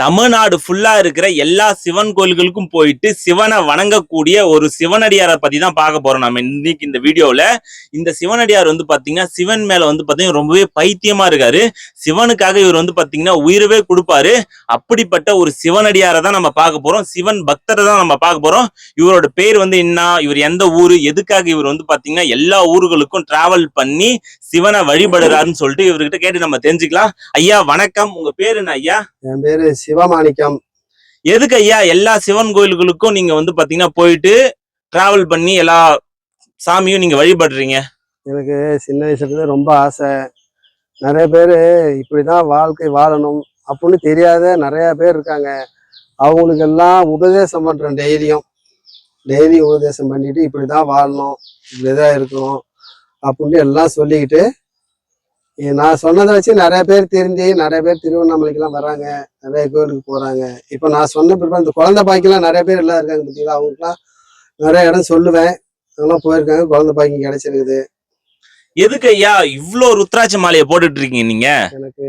தமிழ்நாடு ஃபுல்லா இருக்கிற எல்லா சிவன் கோயில்களுக்கும் போயிட்டு சிவனை வணங்கக்கூடிய ஒரு சிவனடியாரை பத்தி தான் பார்க்க போறோம் நம்ம இன்னைக்கு இந்த வீடியோல. இந்த சிவனடியார் வந்து பாத்தீங்கன்னா சிவன் மேல வந்து பாத்தீங்கன்னா ரொம்பவே பைத்தியமா இருக்காரு. சிவனுக்காக இவர் வந்து பாத்தீங்கன்னா உயிரவே கொடுப்பாரு. அப்படிப்பட்ட ஒரு சிவனடியாரை தான் நம்ம பார்க்க போறோம். சிவன் பக்தரை தான் நம்ம பார்க்க போறோம். இவரோட பேர் வந்து என்ன இவர் எந்த ஊரு எதுக்காக இவர் வந்து பாத்தீங்கன்னா எல்லா ஊர்களுக்கும் டிராவல் பண்ணி சிவனை வழிபடுறாருன்னு சொல்லிட்டு இவர்கிட்ட கேட்டு நம்ம தெரிஞ்சுக்கலாம். ஐயா வணக்கம். உங்க பேர் என்ன ஐயா? என் பேரு சிவமாணிக்கம். எதுக்கு ஐயா எல்லா சிவன் கோயில்களுக்கும் நீங்க வந்து பாத்தீங்கன்னா போயிட்டு டிராவல் பண்ணி எல்லா சாமியும் நீங்க வழிபடுறீங்க? எனக்கு சின்ன வயசுல ரொம்ப ஆசை. நிறைய பேர் இப்படிதான் வாழ்க்கை வாழணும் அப்படின்னு தெரியாத நிறைய பேர் இருக்காங்க. அவங்களுக்கெல்லாம் உபதேசம் பண்றேன் டெய்லியும் டெய்லி உபதேசம் பண்ணிட்டு இப்படிதான் வாழணும் இப்படிதான் இருக்கணும் அப்படின்ட்டு எல்லாம் சொல்லிக்கிட்டு நான் சொன்னதை வச்சு நிறைய பேர் தெரிஞ்சு நிறைய பேர் திருவண்ணாமலைக்கெல்லாம் வராங்க. நிறைய கோயிலுக்கு போறாங்க. இப்போ நான் சொன்ன பிற்பாடு இந்த குழந்தை பாய்க்கெல்லாம் நிறைய பேர் எல்லாம் இருக்காங்க பார்த்தீங்களா அவங்களுக்குலாம் நிறைய இடம் சொல்லுவேன். அதெல்லாம் போயிருக்காங்க. குழந்தை பாய்க்கு கிடைச்சிருக்குது. எதுக்கு ஐயா இவ்ளோ ருத்ராட்ச மாலையை போட்டுட்டு இருக்கீங்க நீங்க? எனக்கு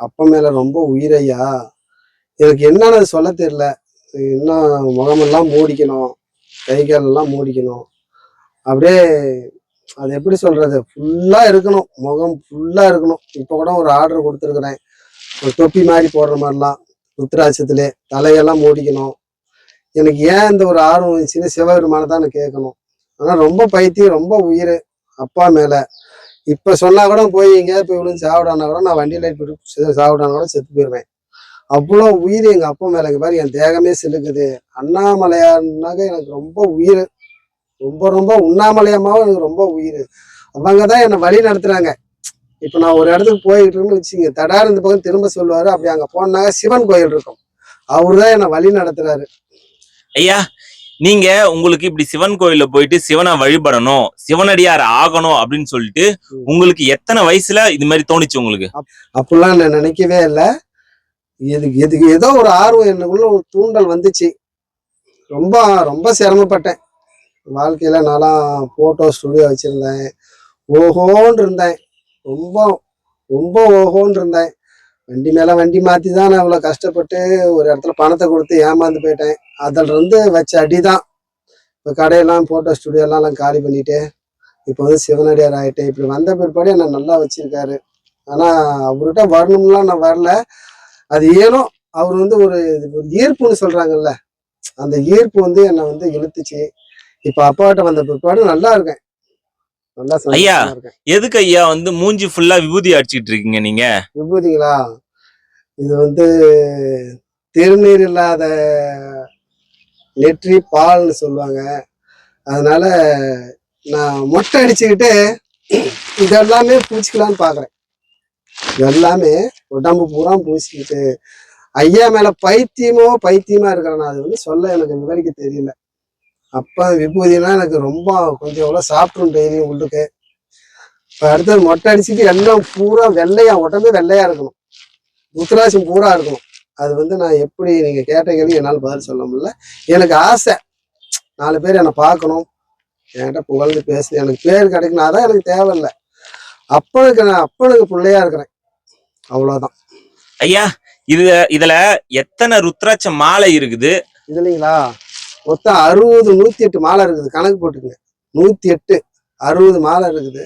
அப்பா மேல ரொம்ப உயிரையா எனக்கு என்னன்னு சொல்ல தெரியல. இன்னும் முகமெல்லாம் மூடிக்கணும். கை காலெல்லாம் மூடிக்கணும். அப்படியே அது எப்படி சொல்றது? ஃபுல்லா இருக்கணும். முகம் ஃபுல்லா இருக்கணும். இப்போ கூட ஒரு ஆர்டர் கொடுத்துருக்குறேன். ஒரு தொப்பி மாதிரி போடுற மாதிரிலாம் ருத்ராட்சத்திலே. தலையெல்லாம் மூடிக்கணும். எனக்கு ஏன் இந்த ஒரு ஆர்வம் இருந்துச்சுன்னு சிவபெருமானை தான் நான் கேட்கணும். ஆனா ரொம்ப பைத்தியம் ரொம்ப உயிர். அப்பா மேல. இப்ப சொன்னா கூட போய் எங்கேயாவது போய் விழுந்து சாப்பிடானா கூட நான் வண்டியில போயிட்டு சாப்பிடானா கூட செத்து போயிடுவேன் அவ்வளோ உயிர் எங்க அப்பா மேல இங்க பாரு என் தேகமே செலுக்குது. அண்ணாமலையாருனாக்க எனக்கு ரொம்ப உயிர். ரொம்ப ரொம்ப உண்ணாமலையம்மாவும் எனக்கு ரொம்ப உயிர். அவங்க தான் என்னை வழி நடத்துறாங்க இப்போ நான் ஒரு இடத்துக்கு போயிட்டு இருக்கேன்னு வச்சுங்க தடார் இந்த பக்கம் திரும்ப சொல்லுவாரு. அப்படி அங்க போனாங்க சிவன் கோயில் இருக்கும். அவரு தான் என்னை வழி நடத்துறாரு. ஐயா நீங்க உங்களுக்கு இப்படி சிவன் கோயில்ல போயிட்டு சிவனை வழிபடணும் சிவனடியார் ஆகணும் அப்படின்னு சொல்லிட்டு உங்களுக்கு எத்தனை வயசுல இது மாதிரி தோணுச்சு உங்களுக்கு? அப்படிலாம் நான் நினைக்கவே இல்லை. இதுக்கு இதுக்கு ஏதோ ஒரு ஆர்வம் எனக்குள்ள ஒரு தூண்டல் வந்துச்சு. ரொம்ப ரொம்ப சிரமப்பட்டேன். வாழ்க்கையில் நான்லாம் ஃபோட்டோ ஸ்டுடியோ வச்சுருந்தேன். ஓஹோன்னு இருந்தேன். ரொம்ப ரொம்ப ஓஹோன்னு இருந்தேன். வண்டி மேலே வண்டி மாற்றி தான் நான் இவ்வளோ கஷ்டப்பட்டு ஒரு இடத்துல பணத்தை கொடுத்து ஏமாந்து போயிட்டேன். அதிலிருந்து இருந்து வச்ச அடிதான். இப்போ கடையெல்லாம் ஃபோட்டோ ஸ்டுடியோலாம் காலி பண்ணிட்டு இப்போ வந்து சிவனடியார் ஆயிட்டேன். இப்படி வந்த பிற்பாடு என்னை நல்லா வச்சுருக்காரு. ஆனால் அவர்கிட்ட வரணும்லாம் நான் வரல. அது ஏனோ அவர் வந்து ஒரு ஈர்ப்புன்னு சொல்கிறாங்கல்ல அந்த ஈர்ப்பு வந்து என்னை வந்து இழுத்துச்சு. இப்ப அப்பாட்ட வந்த பிற்பாடு நல்லா இருக்கேன். நல்லா ஐயா. எதுக்கு ஐயா வந்து மூஞ்சி ஃபுல்லா விபூதி அடிச்சிட்டு இருக்கீங்க நீங்க? விபூதிங்களா? இது வந்து திருநீர் இல்லாத நெற்றி பால்னு சொல்லுவாங்க. அதனால நான் மொட்டை அடிச்சுக்கிட்டு இதெல்லாமே பூச்சிக்கலான்னு பாக்குறேன். எல்லாமே உடம்பு பூரா பூசிக்கிட்டு ஐயா மேல பைத்தியமோ பைத்தியமா இருக்கிறேன் அது வந்து சொல்ல எனக்கு விவரிக்க தெரியல. அப்ப விபூதினா எனக்கு ரொம்ப கொஞ்சம் எவ்வளோ சாப்பிட்ரும் டெய்லியும் உள்ளுக்கு இப்போ அடுத்தது மொட்டை அடிச்சுட்டு எல்லாம் பூரா வெள்ளையா உடம்பே வெள்ளையா இருக்கணும். ருத்ராட்சம் பூரா இருக்கணும். அது வந்து நான் எப்படி நீங்க கேட்ட கேள்வி என்னால் பதில் சொல்ல முடியல. எனக்கு ஆசை. நாலு பேர் என்னை பார்க்கணும். என்கிட்ட புகழ்ந்து பேசு எனக்கு பேர் கிடைக்கணும். அதான் எனக்கு தேவையில்லை. அப்பனுக்கு நான் அப்பனுக்கு பிள்ளையா இருக்கிறேன். அவ்வளவுதான். ஐயா இது இதுல எத்தனை ருத்ராட்ச மாலை இருக்குது? இது இல்லைங்களா? மொத்தம் அறுபது நூத்தி எட்டு மாலை இருக்குது. கணக்கு போட்டுக்கங்க. நூத்தி எட்டு அறுபது மாலை இருக்குது.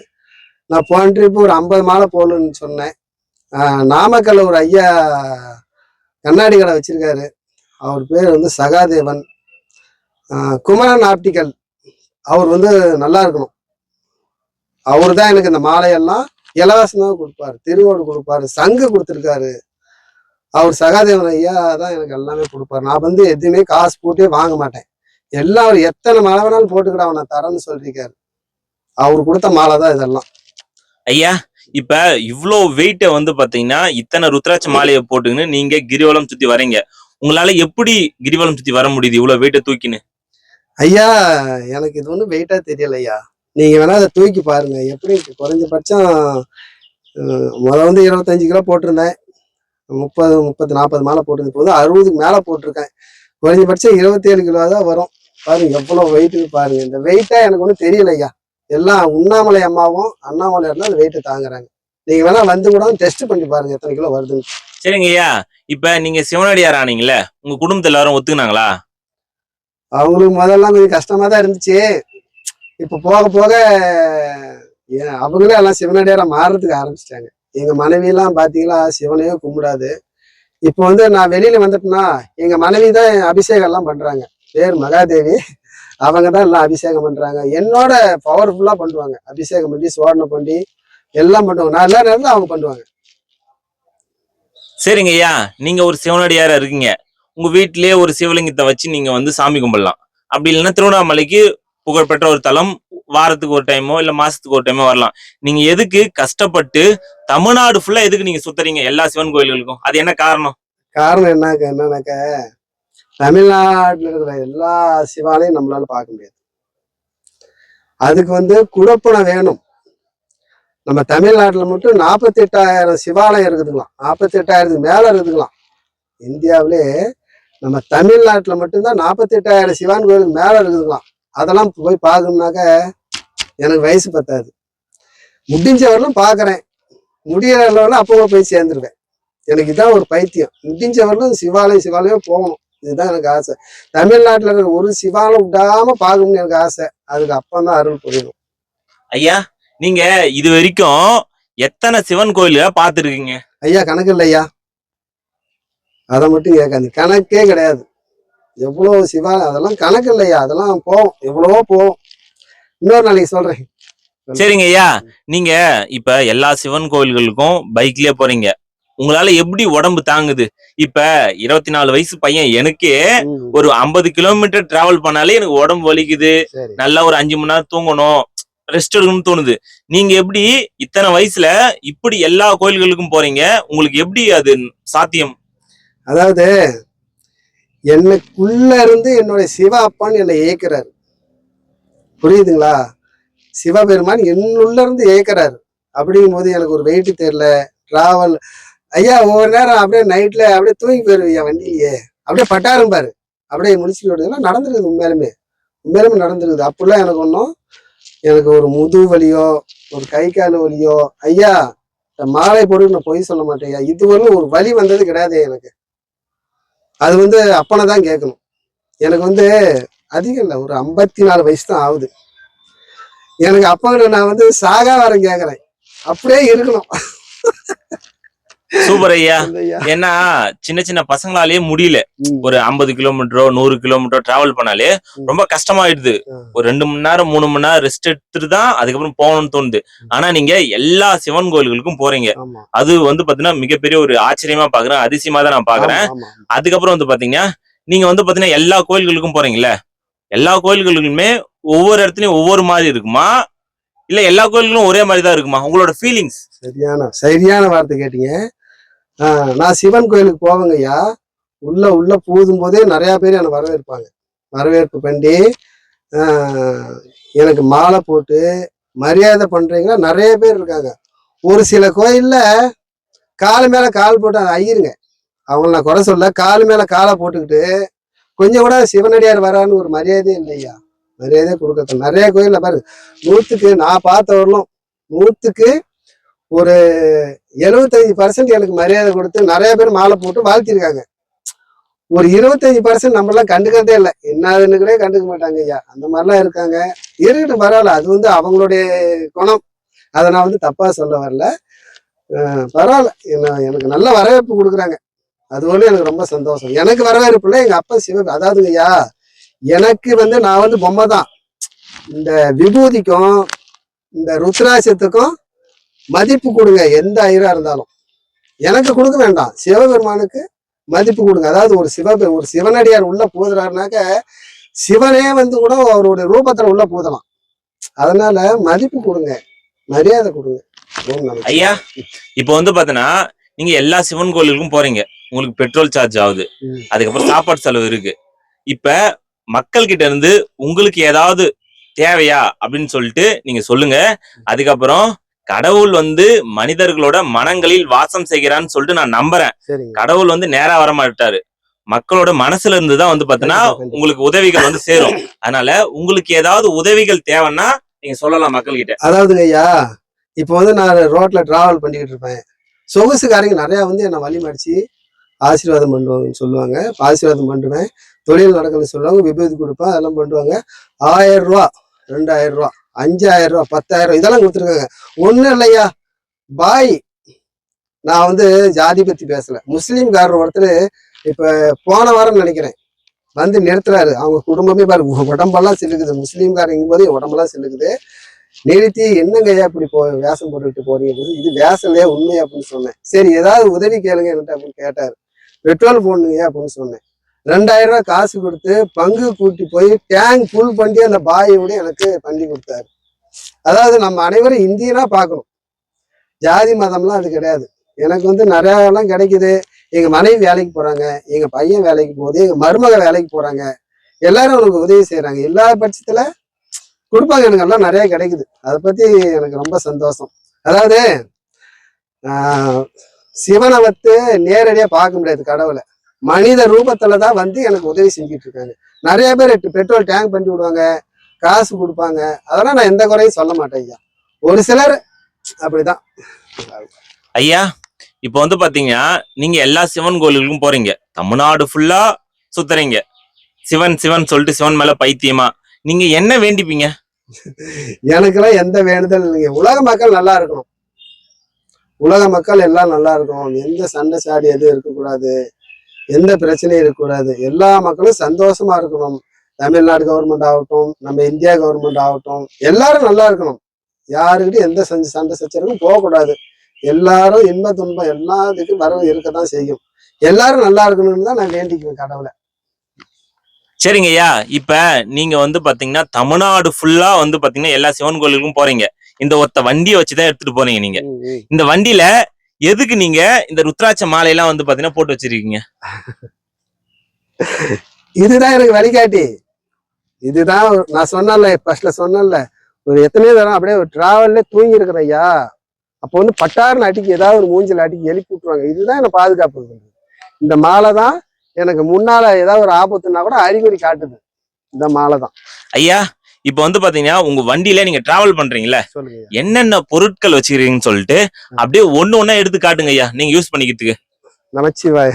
நான் போன ட்ரிப்பு ஒரு ஐம்பது மாலை போடணும்னு சொன்னேன். நாமக்கல்ல ஒரு ஐயா கண்ணாடி கடை வச்சிருக்காரு. அவர் பேர் வந்து சகாதேவன். குமரன் ஆப்டிக்கல் அவர் வந்து நல்லா இருக்கணும். அவர் தான் எனக்கு இந்த மாலையெல்லாம் இலவசமாக கொடுப்பாரு. திருவோடு கொடுப்பாரு. சங்கு கொடுத்துருக்காரு. அவர் சகாதேவன் ஐயா தான் எனக்கு எல்லாமே கொடுப்பாரு. நான் வந்து எதுவுமே காசு போட்டே வாங்க மாட்டேன். எல்லாம் அவர் எத்தனை மாலை வேணாலும் போட்டுக்கிட அவனை தரேன்னு சொல்லியிருக்காரு. அவர் கொடுத்த மாலை தான் இதெல்லாம். ஐயா இப்ப இவ்ளோ வெயிட்ட வந்து பாத்தீங்கன்னா இத்தனை ருத்ராட்ச மாலையை போட்டுக்கின்னு நீங்க கிரிவலம் சுத்தி வரீங்க. உங்களால எப்படி கிரிவலம் சுத்தி வர முடியுது இவ்வளவு வெயிட்ட தூக்கின்னு? ஐயா எனக்கு இது ஒன்றும் வெயிட்டா தெரியல ஐயா. நீங்க வேணா அதை தூக்கி பாருங்க. எப்படி? குறைஞ்சபட்சம் அஹ், முத வந்து இருபத்தஞ்சு கிலோ போட்டிருந்தேன். முப்பது முப்பது நாற்பது மாலை போட்டிருந்த போது அறுபதுக்கு மேல போட்டிருக்கேன். குறைஞ்சபட்சம் இருபத்தேழு கிலோ தான் வரும். பாருங்க எவ்வளவு வெயிட்டுக்கு பாருங்க. இந்த வெயிட்டா எனக்கு ஒன்றும் தெரியல ஐயா. எல்லாம் உண்ணாமலை அம்மாவும் அண்ணாமலையார்லாம் அந்த வெயிட்டை தாங்குறாங்க. நீங்க வேணா வந்து கூட டெஸ்ட் பண்ணி பாருங்க எத்தனை கிலோ வருதுன்னு. சரிங்க ஐயா. இப்ப நீங்க சிவனடியார் ஆனீங்கல்ல உங்க குடும்பத்துல எல்லாரும் ஒத்துக்குனாங்களா? அவங்களுக்கு முதல்ல கொஞ்சம் கஷ்டமா தான் இருந்துச்சு. இப்ப போக போக அவங்களே எல்லாம் சிவனடியாரா மாறுறதுக்கு ஆரம்பிச்சிட்டாங்க. எங்க மனைவி எல்லாம் சிவனையே கும்பிடாது. இப்போ வந்து நான் வெளியில வந்துட்டேன்னா எங்க மனைவி தான் அபிஷேகம் எல்லாம் பண்றாங்க. பேர் மகாதேவி. அவங்க தான் எல்லாம் அபிஷேகம் பண்றாங்க. என்னோட பவர்ஃபுல்லா பண்ணுவாங்க. அபிஷேகம் பண்ணி சோழனை பண்ணி எல்லாம் பண்ணுவாங்க. நான் எல்லா நேரத்துல அவங்க பண்ணுவாங்க. சரிங்க ஐயா. நீங்க ஒரு சிவனடியாரா இருக்கீங்க. உங்க வீட்டிலேயே ஒரு சிவலிங்கத்தை வச்சு நீங்க வந்து சாமி கும்பிடலாம். அப்படி இல்லைன்னா திருவண்ணாமலைக்கு புகழ்பெற்ற ஒரு தலம் வாரத்துக்கு ஒரு டைமோ இல்ல மாசத்துக்கு ஒரு டைமோ வரலாம். நீங்க எதுக்கு கஷ்டப்பட்டு தமிழ்நாடு ஃபுல்லா எதுக்கு நீங்க சுத்துறீங்க? எல்லா சிவன் கோயில்களுக்கும். அது என்ன காரணம்? காரணம் என்னக்க என்னன்னாக்க தமிழ்நாட்டில் இருக்கிற எல்லா சிவாலையும் நம்மளால பார்க்க முடியாது. அதுக்கு வந்து குழப்பணம் வேணும். நம்ம தமிழ்நாட்டுல மட்டும் நாற்பத்தி எட்டாயிரம் சிவாலயம் இருக்குதுங்களாம். நாற்பத்தி எட்டாயிரத்துக்கு மேல இருக்குதுங்களாம். இந்தியாவிலே நம்ம தமிழ்நாட்டுல மட்டும்தான் நாற்பத்தி எட்டாயிரம் சிவான் கோயிலுக்கு மேல இருக்குதுங்களாம். அதெல்லாம் போய் பார்க்கணும்னாக்க எனக்கு வயசு பத்தாது. முடிஞ்ச வரலும் பார்க்கறேன். முடியற அளவுல அப்போ போய் சேர்ந்துருவேன். எனக்கு இதான் ஒரு பைத்தியம். முடிஞ்ச வரலும் சிவாலயம் சிவாலயம் போகணும். இதுதான் எனக்கு ஆசை. தமிழ்நாட்டுல இருக்கிற ஒரு சிவாலயம் விடாம பார்க்கணும்னு எனக்கு ஆசை. அதுக்கு அப்பந்தான் அருள் புரியணும். ஐயா நீங்க இது வரைக்கும் எத்தனை சிவன் கோயில பார்த்திருக்கீங்க? ஐயா கணக்கு இல்லை ஐயா அதை மட்டும் கேட்காது கணக்கே கிடையாது. எவ்வளோ சிவா அதெல்லாம் கணக்கு இல்லையா? அதெல்லாம் போவோம். எவ்வளவோ போவோம். இன்னொரு நாளைக்கு சொல்றேன். சரிங்க ஐயா. நீங்க இப்ப எல்லா சிவன் கோயில்களுக்கும் பைக்லயே போறீங்க. உங்களால எப்படி உடம்பு தாங்குது? இப்ப இருபத்தி நாலு வயசு பையன் எனக்கே ஒரு ஐம்பது கிலோமீட்டர் டிராவல் பண்ணாலே எனக்கு உடம்பு வலிக்குது. நல்லா ஒரு அஞ்சு மணி நேரம் தூங்கணும். ரெஸ்ட் எடுக்கணும்னு தோணுது. நீங்க எப்படி இத்தனை வயசுல இப்படி எல்லா கோயில்களுக்கும் போறீங்க? உங்களுக்கு எப்படி அது சாத்தியம்? அதாவது எனக்குள்ள இருந்து என்னுடைய சிவ அப்பான்னு என்னை இயக்குறாரு புரியுதுங்களா? சிவபெருமான் என்னுள்ள இருந்து இயக்கிறாரு அப்படிங்கும் போது எனக்கு ஒரு வெயிட் தெரியல. டிராவல் ஐயா ஒவ்வொரு நேரம் அப்படியே நைட்ல அப்படியே தூங்கி போயிருவியா வண்டியிலேயே. அப்படியே பட்டாரும் பாரு. அப்படியே முடிச்சு விடுறதுலாம் நடந்துருக்குது உண்மையாலுமே. உண்மையிலுமே நடந்துருக்குது. அப்படிலாம் எனக்கு ஒன்றும் எனக்கு ஒரு முதுகு வலியோ ஒரு கை கால் வலியோ ஐயா இந்த மாலை போட்டு நான் பொய் சொல்ல மாட்டேன் ஐயா. இதுவரையும் ஒரு வலி வந்தது கிடையாது எனக்கு. அது வந்து அப்பனை தான் கேட்கணும். எனக்கு வந்து அதிகம் இல்லை ஒரு ஐம்பத்தி நாலு வயசு தான் ஆகுது. எனக்கு அப்பங்கிட்ட நான் வந்து சாகா வரேன் கேட்குறேன். அப்படியே இருக்கணும். சூப்பர் ஐயா. ஏன்னா சின்ன சின்ன பசங்களாலேயே முடியல. ஒரு ஐம்பது கிலோமீட்டரோ நூறு கிலோமீட்டரோ டிராவல் பண்ணாலே. ரொம்ப கஷ்டமாயிடுது. ஒரு ரெண்டு மணி நேரம் மூணு மணி நேரம் ரெஸ்ட் எடுத்துட்டு தான் அதுக்கப்புறம் போகணும்னு தோணுது. ஆனா நீங்க எல்லா சிவன் கோயில்களுக்கும் போறீங்க. அது வந்து பாத்தீங்கன்னா மிகப்பெரிய ஒரு ஆச்சரியமா பாக்குறேன் அதிசயமா தான் நான் பாக்குறேன். அதுக்கப்புறம் வந்து பாத்தீங்கன்னா நீங்க வந்து பாத்தீங்கன்னா எல்லா கோயில்களுக்கும் போறீங்கல்ல? எல்லா கோயில்களுக்குமே ஒவ்வொரு இடத்துலயும் ஒவ்வொரு மாதிரி இருக்குமா? இல்ல எல்லா கோயில்களும் ஒரே மாதிரி தான் இருக்குமா? உங்களோட ஃபீலிங்ஸ் சரியான சரியான வார்த்தை கேட்டீங்க. நான் சிவன் கோயிலுக்கு போவேங்க ஐயா உள்ள உள்ள பூதும் போதே நிறைய பேர் என்னை வரவேற்பாங்க. வரவேற்பு பண்ணி எனக்கு மாலை போட்டு மரியாதை பண்றீங்களா? நிறைய பேர் இருக்காங்க. ஒரு சில கோயில்ல கால் மேல கால் போட்டு அதை ஐயிருங்க அவங்கள நான் குறை சொல்ல கால் மேல காலை போட்டுக்கிட்டு கொஞ்சம் கூட சிவனடியார் வரான்னு ஒரு மரியாதையே இல்லையா மரியாதையே கொடுக்க நிறைய கோயில்ல பாரு நூத்துக்கு நான் பார்த்த வரலும் நூத்துக்கு ஒரு எழுபத்தஞ்சு பர்சன்ட் எனக்கு மரியாதை கொடுத்து நிறைய பேர் மாலை போட்டு வாழ்த்திருக்காங்க. ஒரு இருபத்தஞ்சு பர்சன்ட் நம்மளாம் கண்டுக்கிறதே இல்லை. என்னதுன்னு கூட கண்டுக்க மாட்டாங்க ஐயா. அந்த மாதிரிலாம் இருக்காங்க. இருக்கட்டும் பரவாயில்ல. அது வந்து அவங்களுடைய குணம். அதை நான் வந்து தப்பா சொல்ல வரல. பரவாயில்ல. என்ன எனக்கு நல்ல வரவேற்பு கொடுக்குறாங்க. அது ஒண்ணு எனக்கு ரொம்ப சந்தோஷம். எனக்கு வரவேற்பு இல்லை. எங்க அப்பா சிவ அதாவதுங்க ஐயா. எனக்கு வந்து நான் வந்து பொம்மை தான். இந்த விபூதிக்கும் இந்த ருத்ராட்சத்துக்கும் மதிப்பு கொடுங்க எந்த ஐயரா இருந்தாலும். எனக்கு கொடுக்க வேண்டாம். சிவபெருமானுக்கு மதிப்பு கொடுங்க. அதாவது ஒரு சிவ ஒரு சிவனடியார் உள்ள பூதுறாருனாக்க சிவனே வந்து கூட அவருடைய ரூபத்துல உள்ள பூதலாம் அதனால மதிப்பு கொடுங்க. மரியாதை கொடுங்க. ஐயா இப்போ வந்து பாத்தீங்கன்னா நீங்க எல்லா சிவன் கோயிலுக்கும் போறீங்க. உங்களுக்கு பெட்ரோல் சார்ஜ் ஆகுது. அதுக்கப்புறம் சாப்பாடு செலவு இருக்கு. இப்ப மக்கள் கிட்ட இருந்து உங்களுக்கு ஏதாவது தேவையா அப்படின்னு சொல்லிட்டு நீங்க சொல்லுங்க. அதுக்கப்புறம் கடவுள் வந்து மனிதர்களோட மனங்களில் வாசம் செய்கிறான்னு சொல்லிட்டு நான் நம்புறேன். கடவுள் வந்து நேரா வர மாட்டாரு மக்களோட மனசுல இருந்து தான் வந்து பாத்தீங்கன்னா. உங்களுக்கு உதவிகள் வந்து சேரும். அதனால உங்களுக்கு ஏதாவது உதவிகள் தேவைன்னா நீங்க சொல்லலாம் மக்கள் கிட்ட அதாவதுங்க ஐயா இப்போ வந்து நான் ரோட்ல டிராவல் பண்ணிக்கிட்டு இருப்பேன். சொகுசுக்காரங்க நிறைய வந்து என்னை வழி மடிச்சு ஆசீர்வாதம் பண்ணுவாங்கன்னு சொல்லுவாங்க. ஆசீர்வாதம் பண்ணுவேன் தொழில் நடக்கணும்னு சொல்லுவாங்க. விபத்து கொடுப்பேன். அதெல்லாம் பண்ணுவாங்க. ஆயிரம் ரூபா ரெண்டாயிரம் ரூபா. அஞ்சாயிரம் ரூபா பத்தாயிரம் இதெல்லாம் கொடுத்துருக்காங்க. ஒன்றும் இல்லையா? பாய் நான் வந்து ஜாதி பற்றி பேசல. முஸ்லீம்காரர் ஒருத்தர் இப்போ போன வாரம் நினைக்கிறேன். வந்து நிறுத்துறாரு. அவங்க குடும்பமே பாரு உடம்பெல்லாம் சில்லுக்குது. முஸ்லீம்காரங்கும் போது உடம்பெல்லாம் சில்லுக்குது. நிறுத்தி என்னங்கய்யா இப்படி போ வேஷம் போட்டுக்கிட்டு போறீங்க இது வேஷம் இல்லையா உண்மை அப்படின்னு சொன்னேன். சரி ஏதாவது உதவி கேளுங்க என்கிட்ட அப்படின்னு கேட்டார். பெட்ரோல் போடணுங்க அப்படின்னு சொன்னேன். ரெண்டாயிரம் ரூபாய் காசு கொடுத்து பங்கு கூட்டி போய் டேங்க் ஃபுல் பண்ணி அந்த பாயோட எனக்கு பண்ணி கொடுத்தாரு. அதாவது நம்ம அனைவரும் இந்தியனா பார்க்கணும். ஜாதி மதம்லாம் அது கிடையாது. எனக்கு வந்து நிறையாலாம் கிடைக்குது. எங்க மனைவி வேலைக்கு போறாங்க. எங்க பையன் வேலைக்கு போகுது. எங்க மருமக வேலைக்கு போறாங்க. எல்லாரும் உனக்கு உதவி செய்யறாங்க எல்லா பட்சத்துல கொடுப்பாங்க. எனக்கு எல்லாம் நிறைய கிடைக்குது. அதை பத்தி எனக்கு ரொம்ப சந்தோஷம். அதாவது சிவனை வந்து நேரடியா பார்க்க முடியாது கடவுளை. மனித ரூபத்துல தான் வந்து எனக்கு உதவி செஞ்சுட்டு இருக்காங்க நிறைய பேர் பெட்ரோல் டேங்க் பண்ணி விடுவாங்க காசு கொடுப்பாங்க. அதெல்லாம் நான் எந்த குறையும் சொல்ல மாட்டேன் ஐயா. ஒரு சிலர் அப்படிதான். ஐயா இப்போ வந்து பாத்தீங்கன்னா நீங்க எல்லா சிவன் கோயிலுக்கும் போறீங்க. தமிழ்நாடு ஃபுல்லா சுத்துறீங்க. சிவன் சிவன் சொல்லிட்டு சிவன் மேல பைத்தியமா. நீங்க என்ன வேண்டிப்பீங்க? எனக்கெல்லாம் எந்த வேண்டுதல் இல்லைங்க. உலக மக்கள் நல்லா இருக்கணும். உலக மக்கள் எல்லாம் நல்லா இருக்கணும். எந்த சண்டை சாடி எதுவும் இருக்கக்கூடாது. எந்த பிரச்சனையும் இருக்கக்கூடாது. எல்லா மக்களும் சந்தோஷமா இருக்கணும். தமிழ்நாடு கவர்மெண்ட் ஆகட்டும் நம்ம இந்தியா கவர்மெண்ட் ஆகட்டும் எல்லாரும் நல்லா இருக்கணும். யாருக்கிட்டும் எந்த சண்டை சண்டை சச்சரவும் போகக்கூடாது. எல்லாரும் இன்ப துன்பம் எல்லாத்துக்கும் வரவு இருக்கத்தான் செய்யும். எல்லாரும் நல்லா இருக்கணும்னு தான் நான் வேண்டிக்குவேன் கடவுளை. சரிங்க ஐயா. இப்ப நீங்க வந்து பாத்தீங்கன்னா தமிழ்நாடு ஃபுல்லா வந்து பாத்தீங்கன்னா எல்லா சிவன் கோயிலுக்கும் போறீங்க. இந்த ஒத்த வண்டியை வச்சுதான் எடுத்துட்டு போறீங்க நீங்க. இந்த வண்டியில எதுக்கு நீங்க இந்த ருத்ராட்ச மாலையெல்லாம் வந்து பாத்தீங்கன்னா போட்டு வச்சிருக்கீங்க? இதுதான் எனக்கு வழிகாட்டி. இதுதான் நான் சொன்னேன்ல ஃபர்ஸ்ட்ல சொன்னேன்ல. ஒரு எத்தனையோ தரம் அப்படியே ஒரு டிராவல்ல தூங்கி இருக்கிற ஐயா. அப்போ வந்து பட்டாருன்னு அடிக்கி ஏதாவது ஒரு மூஞ்சில அடிக்கி எழுப்பி விட்டுருவாங்க. இதுதான் என்ன பாதுகாப்பு. இந்த மாலை தான் எனக்கு முன்னால ஏதாவது ஒரு ஆபத்துனா கூட அறிகுறி காட்டுது. இந்த மாலை தான். ஐயா இப்ப வந்து பாத்தீங்கன்னா உங்க வண்டியில நீங்க டிராவல் பண்றீங்கல்ல ஐயா. என்னென்ன பொருட்கள் வச்சிருக்கீங்கன்னு சொல்லிட்டு அப்படியே ஒண்ணு ஒண்ணா எடுத்து காட்டுங்க ஐயா நீங்க யூஸ் பண்ணிக்கிறதுக்கு. நமச்சிவாய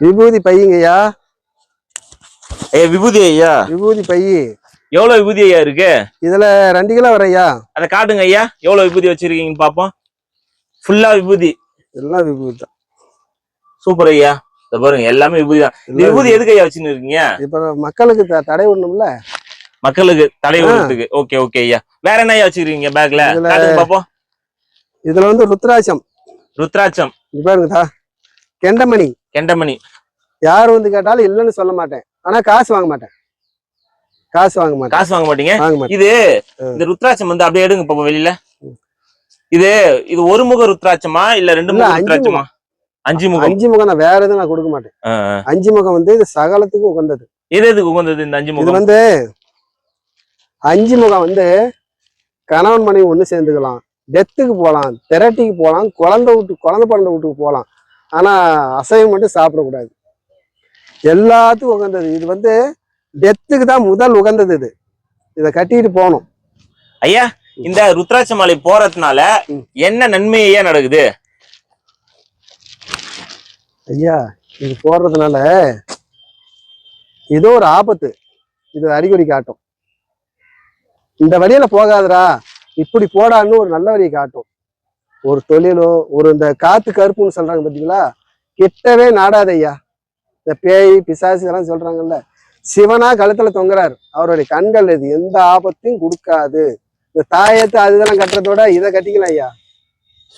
விபூதி பையங்கய்யா ஐயா. விபூதி ஐயா. விபூதி பை. எவ்வளவு விபூதி ஐயா இருக்கு? இதுல ரெண்டு கிலோ வரையா அதை காட்டுங்க ஐயா எவ்வளவு விபூதி வச்சிருக்கீங்கன்னு பாப்போம். ஃபுல்லா விபூதி. எல்லாம் விபூதி தான். சூப்பர் ஐயா. பாருங்க எல்லாமே விபூதி தான். விபூதி எதுக்கு ஐயா வச்சுன்னு இருக்கீங்க? இப்ப மக்களுக்கு தடை விடணும்ல? மக்களுக்கு தடை விடுறதுக்கு. ஓகே ஓகே ஐயா. வேற என்ன ஐயா வச்சிருக்கீங்க பேக்ல? பாப்போம் இதுல வந்து ருத்ராட்சம். ருத்ராட்சம். பாருங்கதா கெண்டமணி. கெண்டமணி. யார் வந்து கேட்டாலும் இல்லைன்னு சொல்ல மாட்டேன். ஆனா காசு வாங்க மாட்டேன். காசு வாங்க மாட்டேன். காசு வாங்க மாட்டீங்க? இது. இந்த ருத்ராட்சம் வந்து அப்படியே எடுங்க பாப்போம் வெளியில. இது இது ஒரு முக ருத்ராட்சமா இல்ல ரெண்டு முக. ருத்ராட்சமா? அஞ்சு முகம். அஞ்சு முகம் நான் வேற எதுவும் நான் கொடுக்க மாட்டேன். அஞ்சு முகம் வந்து இது சகலத்துக்கும் உகந்தது. எது எதுக்கு உகந்தது இந்த அஞ்சு இது முகம்? வந்து அஞ்சு முகம் வந்து கணவன் மனைவி ஒண்ணு சேர்ந்துக்கலாம். டெத்துக்கு போகலாம் தெரட்டிக்கு போகலாம் குழந்தை வீட்டு குழந்தை பிறந்த வீட்டுக்கு போகலாம் ஆனா அசைவம் மட்டும் சாப்பிடக்கூடாது. எல்லாத்துக்கும் உகந்தது. இது வந்து டெத்துக்கு தான் முதல் உகந்தது இது. இதை கட்டிட்டு போகணும். ஐயா இந்த ருத்ராட்ச மாலை போறதுனால. என்ன நன்மை ஐயா நடக்குது? ஐயா இது போடுறதுனால ஏதோ ஒரு ஆபத்து. இது அறிகுறி காட்டும். இந்த வழியில போகாதடா. இப்படி போடான்னு ஒரு நல்ல வழியை காட்டும். ஒரு தொழிலோ ஒரு இந்த காத்து கருப்புன்னு சொல்றாங்க பாத்தீங்களா? கிட்டவே நாடாத ஐயா. இந்த பேய் பிசாசு இதெல்லாம் சொல்றாங்கல்ல. சிவனா கழுத்துல தொங்குறாரு. அவருடைய கண்கள் இது எந்த ஆபத்தையும் கொடுக்காது. இந்த தாயத்தை அது இதெல்லாம் கட்டுறதோட இதை கட்டிக்கலாம் ஐயா.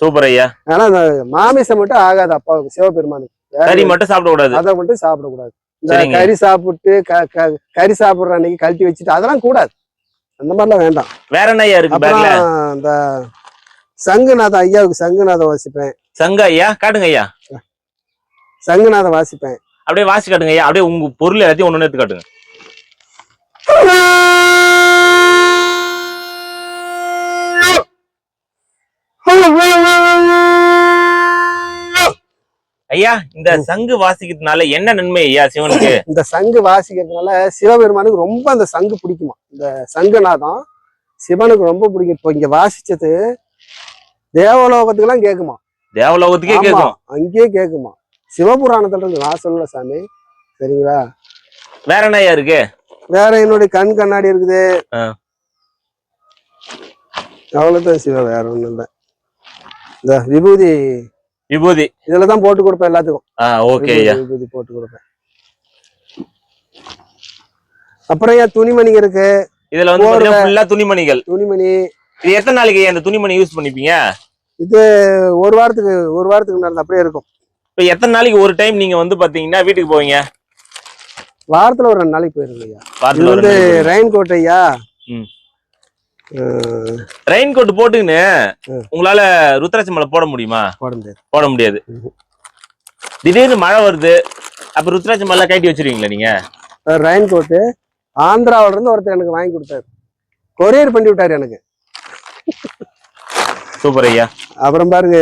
சூப்பர் ஐயா. ஆனா அந்த மாமிசம் மட்டும் ஆகாது அப்பாவுக்கு சிவபெருமானுக்கு. கறி மட்டும் சாப்பிட கூடாது அதை மட்டும் சாப்பிடக்கூடாது. இந்த. கறி சாப்பிட்டு க- க- கறி சாப்பிடுற அன்னைக்கு கழட்டி வச்சுட்டு அதெல்லாம் கூடாது. அந்த மாதிரிலாம் வேண்டாம். வேற என்ன ஐயா இருக்கு இந்த சங்குநாதம் ஐயாவுக்கு சங்குநாதம் வாசிப்பேன். சங்க ஐயா? காட்டுங்க ஐயா. சங்குநாதம் வாசிப்பேன். அப்படியே வாசி காட்டுங்க ஐயா. அப்படியே உங்க பொருள் எல்லாத்தையும் ஒண்ணு எடுத்து காட்டுங்க. ஐயா இந்த சங்கு வாசிக்கிறதுனால என்ன நன்மை ஐயா சிவனுக்கு? இந்த சங்கு வாசிக்கிறதுனால சிவபெருமானுக்கு ரொம்ப அந்த சங்கு பிடிக்குமா? இந்த சங்குநாதம் சிவனுக்கு ரொம்ப பிடிக்கும். இப்போ இங்க வாசிச்சது தேவலோகத்துக்கெல்லாம் கேக்குமா? தேவலோகத்துக்கே கேட்கும் அங்கேயே கேக்குமா? சிவபுராணத்துல இருக்கு நான் சொல்லல சாமி சரிங்களா? வேற என்னய்யா இருக்கு? வேற என்னுடைய கண் கண்ணாடி இருக்குது. அவ்வளவுதான் சிவா வேற ஒண்ணும் இல்ல. இந்த விபூதி விபூதி. இதுல தான் போட்டு கொடுப்பேன் எல்லாத்துக்கும். ஆ ஓகே ஐயா. விபூதி போட்டு கொடுப்பேன். அப்புறம் ஏன் துணிமணிங்க இருக்கு. இதுல வந்து. பாத்தீங்கன்னா ஃபுல்லா துணிமணிகள். துணிமணி. இது எத்தனை நாளைக்கு ஐயா இந்த துணிமணி யூஸ் பண்ணிப்பீங்க? ஒரு வாரத்துக்கு ஒரு வாரத்துக்கு முன்னாடி அப்படியே இருக்கும். இப்ப எத்தனை நாளைக்கு ஒரு டைம் நீங்க வந்து பாத்தீங்கன்னா வீட்டுக்கு போவீங்க? வாரத்துல ஒரு ரெண்டு நாளைக்கு போயிருங்க ஐயா. இது வாரத்துல ஒரு வந்து. ரெயின் கோட் ஐயா. ரெயின் கோட் போட்டுக்கின்னு. உங்களால ருத்ராட்சி மலை போட முடியுமா? போட முடியாது. போட முடியாது. திடீர்னு மழை வருது அப்ப ருத்ராட்சி மலை கட்டி வச்சிருவீங்களா நீங்க? ரெயின் கோட்டு ஆந்திராவுல இருந்து ஒருத்தர் எனக்கு வாங்கி கொடுத்தாரு. கொரியர் பண்ணி விட்டாரு எனக்கு. சூப்பர் ஐயா. அப்புறம் பாருங்க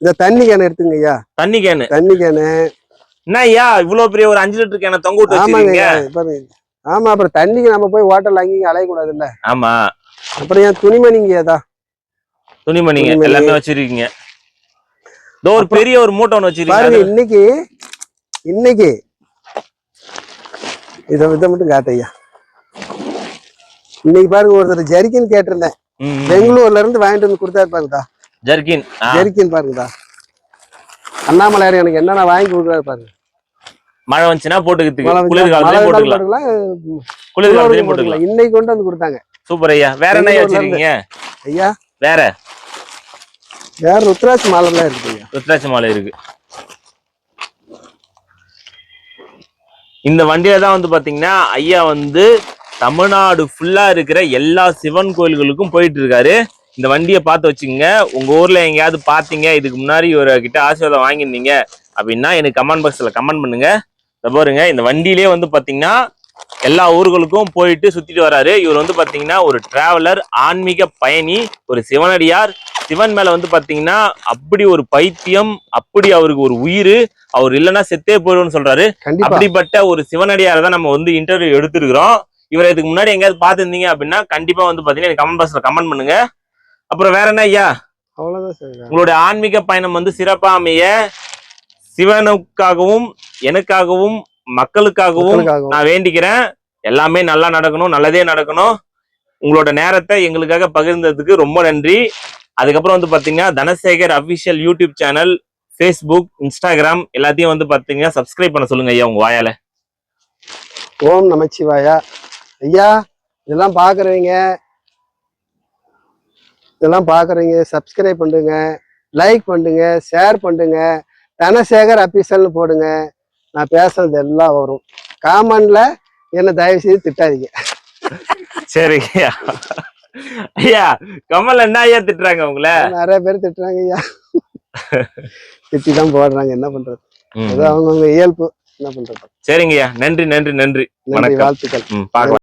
இந்த தண்ணி கேன் எடுத்துங்க ஐயா. தண்ணி கேனு. தண்ணி கேனு. என்ன ஐயா இவ்வளவு பெரிய ஒரு அஞ்சு லிட்டர் கேன தொங்க விட்டு ஆமாங்க ஆமா அப்புறம் தண்ணிக்கு நம்ம போய் ஹோட்டல் அங்கேயும் அலையக்கூடாது இல்ல ஆமா. அப்புறம் ஏன் துணிமணிங்க ஏதா? துணிமணிங்க துணிமணி. எல்லாமே வச்சிருக்கீங்க. இதோ ஒரு பெரிய ஒரு மூட்டை பாருங்க வச்சிருக்கீங்க இன்னைக்கு இன்னைக்கு. இதை இதை மட்டும் காட்டு ஐயா. இன்னைக்கு பாருங்க ஒருத்தர் ஜெரிக்கின் கேட்டிருந்தேன். பெங்களூர்ல இருந்து வாங்கிட்டு வந்து கொடுத்தாரு பாருங்கடா ஜர்கின் ஆ, ஜெரிக்கின் பாருங்கடா அண்ணாமலையார் எனக்கு என்னென்ன வாங்கி கொடுக்குறாரு பாருங்க. மழை வந்துச்சுன்னா போட்டுக்கிறதுக்கு. குளிர் போட்டுக்கலாம். குளிர் போட்டுக்கலாம். இன்னைக்கு கொண்டு வந்து கொடுத்தாங்க. சூப்பர் ஐயா. வேற என்ன வச்சிருக்கீங்க ஐயா. வேற? வேற ருத்ராட்சி மாலைலாம் இருக்கு ஐயா. ருத்ராட்சி மாலை இருக்கு. இந்த வண்டியில தான் வந்து பாத்தீங்கன்னா ஐயா வந்து தமிழ்நாடு ஃபுல்லா இருக்கிற எல்லா சிவன் கோயில்களுக்கும் போயிட்டு இருக்காரு இந்த வண்டியை பார்த்து வச்சுக்கோங்க. உங்க ஊர்ல எங்கேயாவது பாத்தீங்க இதுக்கு முன்னாடி ஒரு கிட்ட ஆசீர்வாதம் வாங்கியிருந்தீங்க அப்படின்னா எனக்கு கமெண்ட் பாக்ஸ்ல கமெண்ட் பண்ணுங்க. பாருங்க இந்த வண்டியிலே வந்து பாத்தீங்கன்னா எல்லா ஊர்களுக்கும் போயிட்டு சுத்திட்டு வராரு. இவர் வந்து பாத்தீங்கன்னா ஒரு டிராவலர் ஆன்மீக பயணி ஒரு சிவனடியார். சிவன் மேல வந்து பாத்தீங்கன்னா அப்படி ஒரு பைத்தியம் அப்படி அவருக்கு ஒரு உயிர் அவர் இல்லைன்னா செத்தே போயிடும்னு சொல்றாரு. அப்படிப்பட்ட ஒரு சிவனடியாரை தான் நம்ம வந்து இன்டர்வியூ எடுத்திருக்கிறோம். இவரை இதுக்கு முன்னாடி எங்கேயாவது பார்த்துருந்தீங்க அப்படின்னா கண்டிப்பா வந்து பாத்தீங்கன்னா கமெண்ட் பாக்ஸ்ல கமெண்ட் பண்ணுங்க. அப்புறம் வேற என்ன ஐயா? அவ்வளவுதான் சார். உங்களுடைய ஆன்மீக பயணம் வந்து சிறப்பா அமைய சிவனுக்காகவும் எனக்காகவும் மக்களுக்காகவும். நான் வேண்டிக்கிறேன். எல்லாமே நல்லா நடக்கணும் நல்லதே நடக்கணும். உங்களோட நேரத்தை எங்களுக்காக பகிர்ந்ததுக்கு ரொம்ப நன்றி. அதுக்கப்புறம் வந்து பாத்தீங்கன்னா Dhanasekar official YouTube channel Facebook Instagram எல்லாத்தையும் வந்து பாத்தீங்கன்னா சப்ஸ்கிரைப் பண்ண சொல்லுங்க ஐயா உங்க வாயால. ஓம் நமச்சிவாயா. ஐயா இதெல்லாம் பாக்குறவங்க இதெல்லாம் பாக்குறவங்க சப்ஸ்கிரைப் பண்ணுங்க லைக் பண்ணுங்க ஷேர் பண்ணுங்க தனசேகர் அபிசல்னு போடுங்க. நான் பேசுறது எல்லாம் வரும். காமன்ல என்ன தயவு செய்து திட்டாதீங்க. சரி ஐயா. கமல் என்ன ஐயா திட்டுறாங்க உங்கள? நிறைய பேர் திட்டுறாங்க ஐயா. திட்டி தான் போடுறாங்க என்ன பண்றது. ஏதோ அவங்கவுங்க இயல்பு என்ன பண்றது? சரிங்க ஐயா நன்றி நன்றி நன்றி. வணக்கம். வாழ்த்துக்கள். பார்க்கலாம்